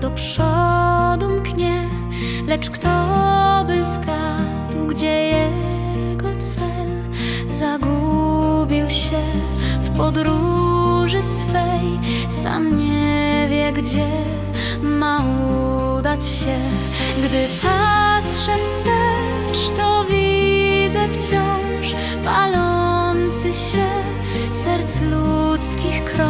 do przodu mknie, lecz kto by zgadł, gdzie jego cel zagubił się w podróży swej, sam nie wie, gdzie ma udać się. Gdy patrzę wstecz, to widzę wciąż palący się serc ludzkich krąg.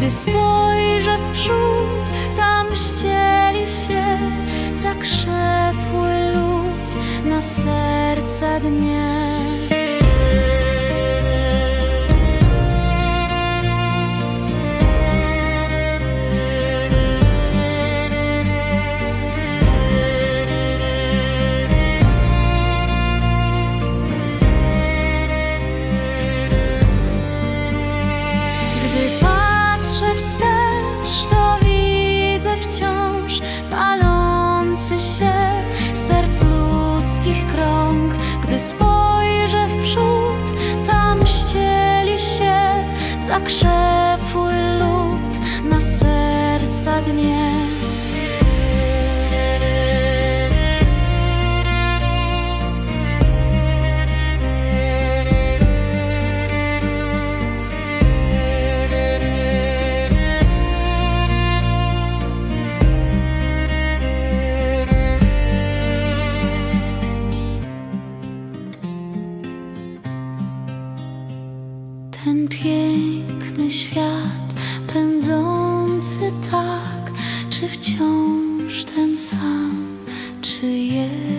Gdy spojrzę w przód, tam ścieli się zakrzepły lód na serca dnie. Spojrzę w przód, tam ścieli się zakrzepły lód na serca dnie. Ten piękny świat pędzący tak, czy wciąż ten sam, czy jest?